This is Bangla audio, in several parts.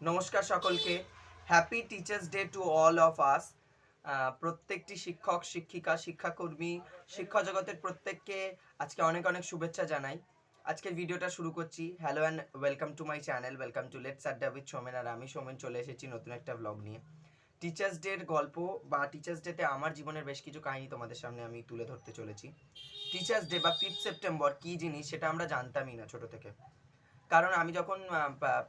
নমস্কার সকলকে। Happy teachers day to all of us প্রত্যেকটি শিক্ষক, শিক্ষিকা, শিক্ষাকর্মী, শিক্ষা জগতের প্রত্যেককে আজকে অনেক অনেক শুভেচ্ছা জানাই। আজকের ভিডিওটা শুরু করছি। Hello and welcome to my channel welcome to let's adda with Somen আর আমি সোমেন চলে এসেছি নতুন একটা ব্লগ নিয়ে। টিচার্স ডের গল্প বা টিচার্স ডেতে আমার জীবনের বেশ কিছু কাহিনী তোমাদের সামনে আমি তুলে ধরতে চলেছি। টিচার্স ডে বা ফিফথ সেপ্টেম্বর কী জিনিস সেটা আমরা জানতামই না ছোটো থেকে। কারণ আমি যখন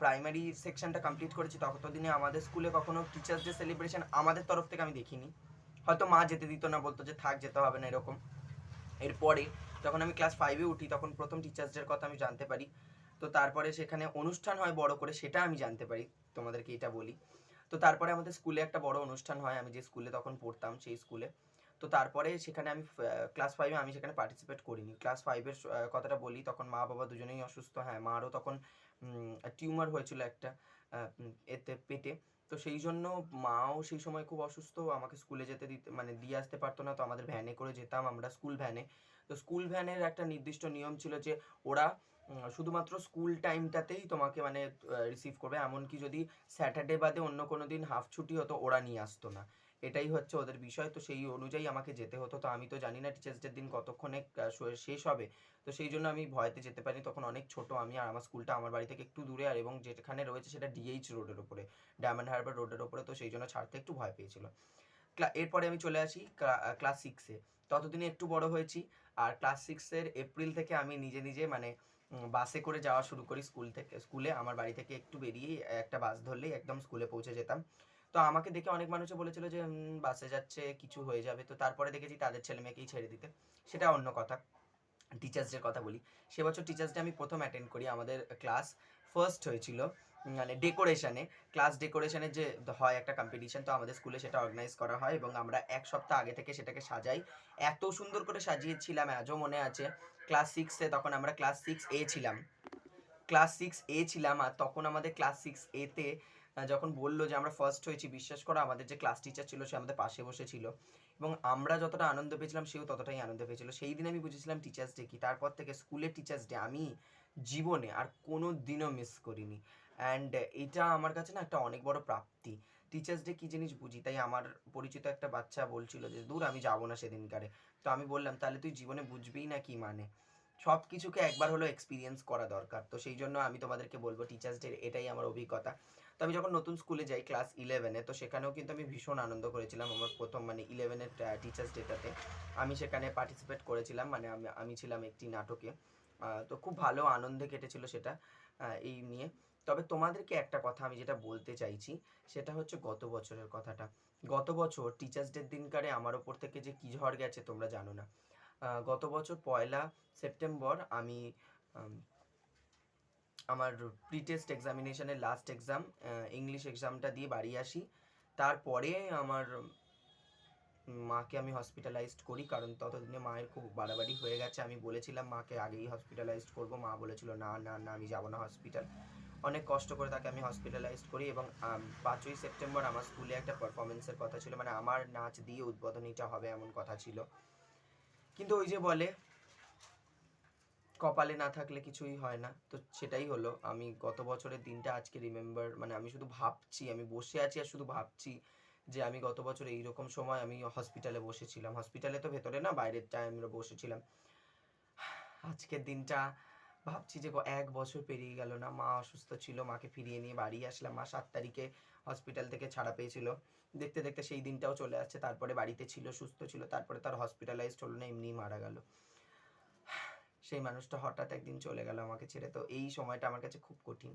প্রাইমারি সেকশনটা কমপ্লিট করেছি, ততদিনে আমাদের স্কুলে কখনো টিচার্স ডে সেলিব্রেশন আমাদের তরফ থেকে আমি দেখিনি। হয়তো মা যেতে দিত না, বলতো যে থাক, যেতে হবে না, এরকম। এরপরে যখন আমি ক্লাস ফাইভে উঠি, তখন প্রথম টিচার্স ডের কথা আমি জানতে পারি। তো তারপরে সেখানে অনুষ্ঠান হয় বড় করে, সেটা আমি জানতে পারি, তোমাদেরকে এটা বলি। তো তারপরে আমাদের স্কুলে একটা বড় অনুষ্ঠান হয়, আমি যে স্কুলে তখন পড়তাম, সেই স্কুলে তো তারপরে সেখানে আমি ক্লাস ফাইভে আমি সেখানে পার্টিসিপেট করিনি। ক্লাস ফাইভের কথাটা বলি, তখন মা বাবা দুজনেই অসুস্থ। হ্যাঁ মারও তখন টিউমার হয়েছিল একটা এতে, পেটে। তো সেই জন্য মাও সেই সময় খুব অসুস্থ, আমাকে স্কুলে যেতে দিতে মানে দিয়ে আসতে পারতো না। তো আমাদের ভ্যানে করে যেতাম আমরা স্কুল ভ্যানে তো স্কুল ভ্যানের একটা নির্দিষ্ট নিয়ম ছিল যে, ওরা শুধুমাত্র স্কুল টাইমটাতেই তোমাকে মানে রিসিভ করবে। এমনকি যদি স্যাটারডে বাদে অন্য কোনো দিন হাফ ছুটি হতো, ওরা নিয়ে আসতো না। এটাই হচ্ছে ওদের বিষয়। তো সেই অনুযায়ী আমাকে যেতে হতো। তো আমি তো জানি না টিচার্স ডের দিন কতক্ষণে শেষ হবে। তো সেই জন্য আমি ভয়তে যেতে পারিনি। তখন অনেক ছোট আমি আর আমার স্কুলটা আমার বাড়ি থেকে একটু দূরে। আর এবং যেখানে রয়েছে সেটা ডিএইচ রোডের উপরে ডায়মন্ড হারবার রোডের উপরে। তো সেই জন্য ছাড়তে একটু ভয় পেয়েছিল। এরপরে আমি চলে আসি ক্লাস সিক্সে ততদিনে একটু বড় হয়েছি। আর ক্লাস সিক্সের এপ্রিল থেকে আমি নিজে নিজে মানে বাসে করে যাওয়া শুরু করি স্কুল থেকে, স্কুলে। আমার বাড়ি থেকে একটু বেরিয়ে একটা বাস ধরলেই একদম স্কুলে পৌঁছে যেতাম। তো আমাকে দেখে অনেক মানুষে বলেছিল যে বাসে যাচ্ছে, কিছু হয়ে যাবে। তো তারপরে দেখেছি তাদের ছেলে মেয়েকেই ছেড়ে দিতে। সেটা অন্য কথা। টিচার্স ডের কথা বলি। সে বছর টিচার্স ডে আমি প্রথম অ্যাটেন্ড করি আমাদের ক্লাস ফার্স্ট হয়েছিল মানে ডেকোরেশনে ক্লাস ডেকোরেশনের যে হয় একটা কম্পিটিশন তো আমাদের স্কুলে সেটা অর্গানাইজ করা হয় এবং আমরা এক সপ্তাহ আগে থেকে সেটাকে সাজাই। এত সুন্দর করে সাজিয়েছিলাম, আজও মনে আছে। ক্লাস সিক্সে তখন আমরা ক্লাস সিক্স এ ছিলাম। ক্লাস সিক্স এ ছিলাম আর তখন আমাদের ক্লাস সিক্স এতে যখন বলল যে আমরা ফার্স্ট হয়েছি, বিশ্বাস করো, আমাদের যে ক্লাস টিচার ছিল, সে আমাদের পাশে বসেছিল এবং আমরা যতটা আনন্দ পেয়েছিলাম, সেও ততটাই আনন্দ পেয়েছিল। সেই দিন আমি বুঝেছিলাম টিচার্স ডে কি? তারপর থেকে স্কুলের টিচার্স ডে আমি জীবনে আর কোনো দিনও মিস করিনি। অ্যান্ড এটা আমার কাছে না একটা অনেক বড় প্রাপ্তি। টিচার্স ডে কী জিনিস বুঝি? তাই আমার পরিচিত একটা বাচ্চা বলছিল যে, দূর, আমি যাব না সেদিনকারে। তো আমি বললাম, তাহলে তুই জীবনে বুঝবিই না কি মানে? সব কিছুকে একবার হলো এক্সপিরিয়েন্স করা দরকার। তো সেই জন্য আমি তোমাদেরকে বলব টিচার্স ডে এটাই আমার অভিজ্ঞতা। তো আমি যখন নতুন স্কুলে যাই ক্লাস ইলেভেনে তো সেখানেও কিন্তু আমি ভীষণ আনন্দ করেছিলাম আমার প্রথম মানে ইলেভেনের টিচার্স ডেটাতে আমি সেখানে পার্টিসিপেট করেছিলাম মানে আমি আমি ছিলাম একটি নাটকে। তো খুব ভালো আনন্দে কেটেছিল সেটা এই নিয়ে। তবে তোমাদেরকে একটা কথা আমি যেটা বলতে চাইছি, সেটা হচ্ছে গত বছরের কথাটা। গত বছর টিচার্স ডের দিনকারে আমার ওপর থেকে যে কী ঝড় গেছে তোমরা জানো না। গত বছর পয়লা সেপ্টেম্বর আমি আমার প্রি টেস্ট এক্সামিনেশনের লাস্ট এক্সাম ইংলিশ এক্সামটা দিয়ে বাড়ি আসি। তারপরে আমার মাকে আমি হসপিটালাইজড করি, কারণ ততদিনে মায়ের খুব বাড়াবাড়ি হয়ে গেছে। আমি বলেছিলাম, মাকে আগেই হসপিটালাইজড করব। মা বলেছিল, না না না, আমি যাব না হসপিটাল অনেক কষ্ট করে তাকে আমি হসপিটালাইজড করি এবং পাঁচই সেপ্টেম্বর আমার স্কুলে একটা পারফরমেন্সের কথা ছিল। মানে আমার নাচ দিয়ে উদ্বোধনীটা হবে এমন কথা ছিল। কিন্তু ওই যে বলে, কপালে না থাকলে কিছুই হয় না। তো সেটাই হলো। আমি গত বছরের দিনটা আজকে রিমেম্বার মানে আমি শুধু ভাবছি, আমি বসে আছি আর শুধু ভাবছি যে আমি গত বছর এইরকম সময় আমি হসপিটালে বসেছিলাম। হসপিটালে তো ভেতরে না, বাইরের টাইম বসেছিলাম। আজকের দিনটা ভাবছি যে এক বছর পেরিয়ে গেল না, মা অসুস্থ ছিল, মাকে ফিরিয়ে নিয়ে বাড়ি আসলাম। মা সাত তারিখে হসপিটাল থেকে ছাড়া পেয়েছিল। দেখতে দেখতে সেই দিনটাও চলে আসছে, তারপরে বাড়িতে ছিল, সুস্থ ছিল, তারপরে তার হসপিটালাইজড হলো না, এমনিই মারা গেল। সেই মানুষটা হঠাৎ একদিন চলে গেল আমাকে ছেড়ে। তো এই সময়টা আমার কাছে খুব কঠিন।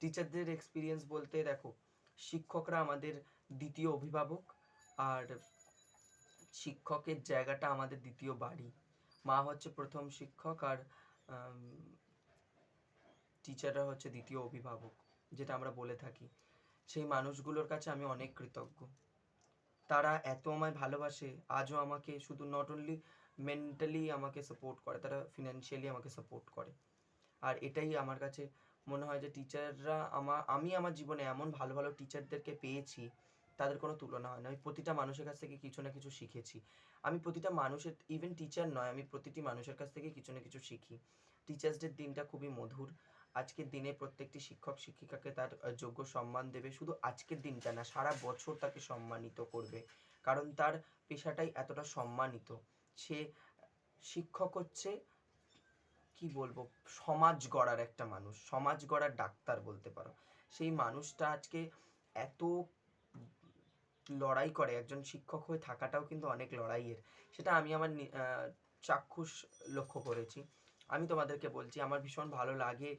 টিচারদের এক্সপিরিয়েন্স বলতে দেখো, শিক্ষকরা আমাদের দ্বিতীয় অভিভাবক আর শিক্ষকের জায়গাটা আমাদের দ্বিতীয় বাড়ি। মা হচ্ছে প্রথম শিক্ষক আর টিচাররা হচ্ছে দ্বিতীয় অভিভাবক, যেটা আমরা বলে থাকি। সেই মানুষগুলোর কাছে আমি অনেক কৃতজ্ঞ। তারা এত আমায় ভালোবাসে, আজও আমাকে শুধু নট অনলি মেন্টালি আমাকে সাপোর্ট করে, তারা ফিনান্সিয়ালি আমাকে সাপোর্ট করে। আর এটাই আমার কাছে মনে হয় যে টিচাররা আমার আমি আমার জীবনে এমন ভালো ভালো টিচারদেরকে পেয়েছি তাদের কোনো তুলনা হয় না। আমি প্রতিটা মানুষের কাছ থেকে কিছু না কিছু শিখেছি। আমি প্রতিটা মানুষের ইভেন টিচার নয়, আমি প্রতিটি মানুষের কাছ থেকে কিছু না কিছু শিখি। টিচার্স ডের দিনটা খুবই মধুর। আজকের দিনে প্রত্যেকটি শিক্ষক, শিক্ষিকাকে তার যোগ্য সম্মান দেবে। শুধু আজকের দিনটা না, সারা বছর তাকে সম্মানিত করবে। কারণ তার পেশাটাই এতটা সম্মানিত। সে শিক্ষক হচ্ছে, কি বলব, সমাজ গড়ার একটা মানুষ। সমাজ গড়ার ডাক্তার বলতে পারো। সেই মানুষটা আজকে এত লড়াই করে, একজন শিক্ষক হয়ে থাকাটাও কিন্তু অনেক লড়াইয়ের। সেটা আমি আমার চাক্ষুষ লক্ষ্য করেছি। আমি তোমাদেরকে বলছি, আমার ভীষণ ভালো লাগে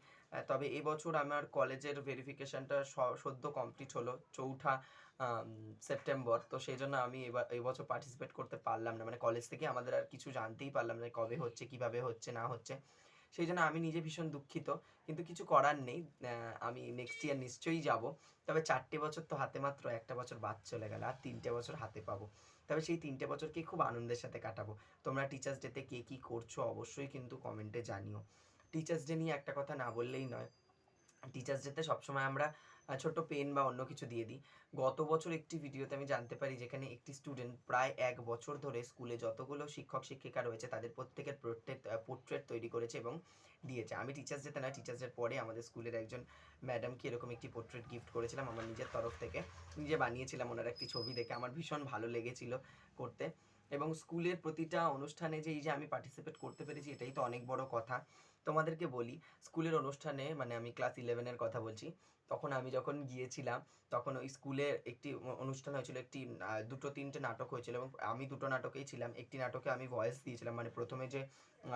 তবে এবছর আমার কলেজের ভেরিফিকেশনটা সদ্য কমপ্লিট হলো, চৌঠা সেপ্টেম্বর। তো সেই জন্য আমি এবার, এবছর পার্টিসিপেট করতে পারলাম না। মানে কলেজ থেকে আমাদের আর কিছু জানতেই পারলাম না কবে হচ্ছে, কীভাবে হচ্ছে, না হচ্ছে। সেই জন্য আমি নিজে ভীষণ দুঃখিত। কিন্তু কিছু করার নেই। আমি নেক্সট ইয়ার নিশ্চয়ই যাব। তবে চারটে বছর তো হাতে মাত্র, একটা বছর বাদ চলে গেল, আর তিনটে বছর হাতে পাবো। তবে সেই তিনটে বছরকে খুব আনন্দের সাথে কাটাবো। তোমরা টিচার্স ডেতে কে কী করছ অবশ্যই কিন্তু কমেন্টে জানিও। টিচার্স ডে নিয়ে একটা কথা না বললেই নয়। টিচার্স ডেতে সবসময় আমরা ছোট্ট পেন বা অন্য কিছু দিয়ে দিই। গত বছর একটি ভিডিওতে আমি জানতে পারি যেখানে একটি স্টুডেন্ট প্রায় এক বছর ধরে স্কুলে যতগুলো শিক্ষক, শিক্ষিকা রয়েছে, তাদের প্রত্যেকের পোর্ট্রেট পোর্ট্রেট তৈরি করেছে এবং দিয়েছে। আমি টিচার্স ডেতে না টিচার্স ডের পরে আমাদের স্কুলের একজন ম্যাডামকে এরকম একটি পোর্ট্রেট গিফট করেছিলাম আমার নিজের তরফ থেকে। নিজে বানিয়েছিলাম ওনার একটি ছবি দেখে, আমার ভীষণ ভালো লেগেছিল করতে। এবং স্কুলের প্রতিটা অনুষ্ঠানে যে এই যে আমি পার্টিসিপেট করতে পেরেছি, এটাই তো অনেক বড় কথা। তোমাদেরকে বলি, স্কুলের অনুষ্ঠানে মানে আমি ক্লাস ইলেভেনের কথা বলছি, তখন আমি যখন গিয়েছিলাম, তখন ওই স্কুলে একটি অনুষ্ঠান হয়েছিল, একটি দুটো তিনটে নাটক হয়েছিল এবং আমি দুটো নাটকেই ছিলাম। একটি নাটকে আমি ভয়েস দিয়েছিলাম মানে প্রথমে যে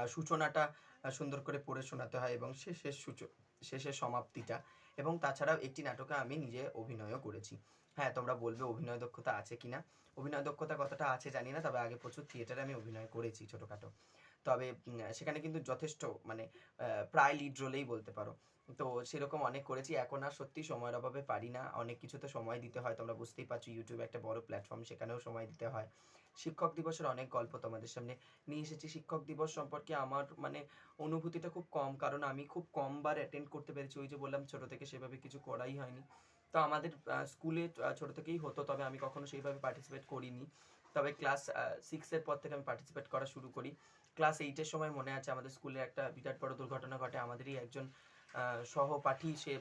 সূচনাটা সুন্দর করে পড়ে শোনাতে হয় এবং শেষের সূচ, শেষের সমাপ্তিটা এবং তাছাড়াও একটি নাটকে আমি নিজে অভিনয়ও করেছি। হ্যাঁ তোমরা বলবে অভিনয় দক্ষতা আছে কিনা? অভিনয় দক্ষতা কতটা আছে জানি না, তবে আগে প্রচুর থিয়েটারে আমি অভিনয় করেছি ছোটোখাটো। তবে সেখানে কিন্তু যথেষ্ট মানে প্রায় লিড রোলেই বলতে পারো। তো সেরকম অনেক করেছি। এখন আর সত্যি সময়ের অভাবে পারি না। অনেক কিছুতে সময় দিতে হয়। তোমরা বুঝতেই পারছ ইউটিউব একটা বড় প্ল্যাটফর্ম সেখানেও সময় দিতে হয়। শিক্ষক দিবসের অনেক গল্প তোমাদের সামনে নিয়ে এসেছি। শিক্ষক দিবস সম্পর্কে আমার মানে অনুভূতিটা খুব কম। কারণ আমি খুব কমবার অ্যাটেন্ড করতে পেরেছি। ওই যে বললাম, ছোট থেকে সেভাবে কিছু করাই হয়নি। তো আমাদের স্কুলে ছোট থেকেই হতো। তবে আমি কখনো সেইভাবে পার্টিসিপেট করিনি। তবে ক্লাস সিক্সের পর থেকে আমি পার্টিসিপেট করা শুরু করি। ক্লাস এইটের সময় মনে আছে আমাদের স্কুলে একটা বিরাট বড় দুর্ঘটনা ঘটে। আমাদেরই একজন সহপাঠী, সে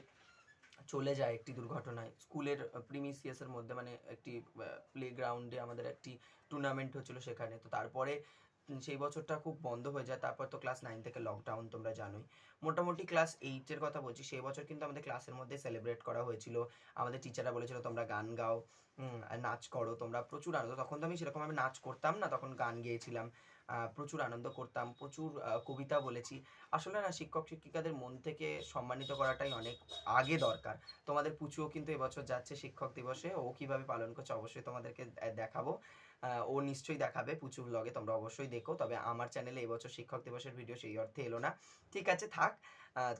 চলে যায় একটি দুর্ঘটনায়। স্কুলের প্রিমিসিয়াসের মধ্যে মানে একটি প্লে গ্রাউন্ডে আমাদের একটি টুর্নামেন্ট হচ্ছিল সেখানে। তো তারপরে সেই বছরটা খুব বন্ধ হয়ে যায়। তারপর তো ক্লাস নাইন থেকে লকডাউন তোমরা জানোই। মোটামুটি ক্লাস এইটের কথা বলছি। সেই বছর কিন্তু আমাদের ক্লাসের মধ্যে সেলিব্রেট করা হয়েছিল। আমাদের টিচাররা বলেছিল, তোমরা গান গাও নাচ করো, তোমরা প্রচুর আনন্দ। তখন তো আমি সেরকমভাবে নাচ করতাম না, তখন গান গেয়েছিলাম। প্রচুর আনন্দ করতাম, প্রচুর কবিতা বলেছি। আসলে না, শিক্ষক, শিক্ষিকাদের মন থেকে সম্মানিত করাটাই অনেক আগে দরকার। তোমাদের পুচুও কিন্তু এবছর যাচ্ছে শিক্ষক দিবসে, ও কীভাবে পালন করছে অবশ্যই তোমাদেরকে দেখাবো। ও নিশ্চয়ই দেখাবে পুচু ব্লগে তোমরা অবশ্যই দেখো। তবে আমার চ্যানেলে এবছর শিক্ষক দিবসের ভিডিও সেই অর্থে এলো না। ঠিক আছে, থাক।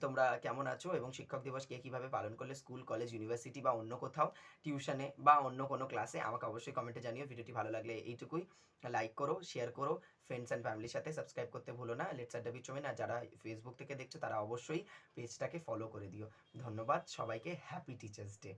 তোমরা কেমন আছো? এবং শিক্ষক দিবস কে কীভাবে পালন করলে স্কুল কলেজ ইউনিভার্সিটি বা অন্য কোথাও টিউশনে বা অন্য কোনো ক্লাসে আমাকে অবশ্যই কমেন্টে জানিও। ভিডিওটি ভালো লাগলে এইটুকুই। লাইক করো শেয়ার করো। ফ্রেন্ডস অ্যান্ড ফ্যামিলির সাথে সাবস্ক্রাইব করতে ভুলো না। লেটস আড্ডা বিচমেন আর যারা ফেসবুক থেকে দেখছ, তারা অবশ্যই পেজটাকে ফলো করে দিও। ধন্যবাদ সবাইকে। Happy teachers day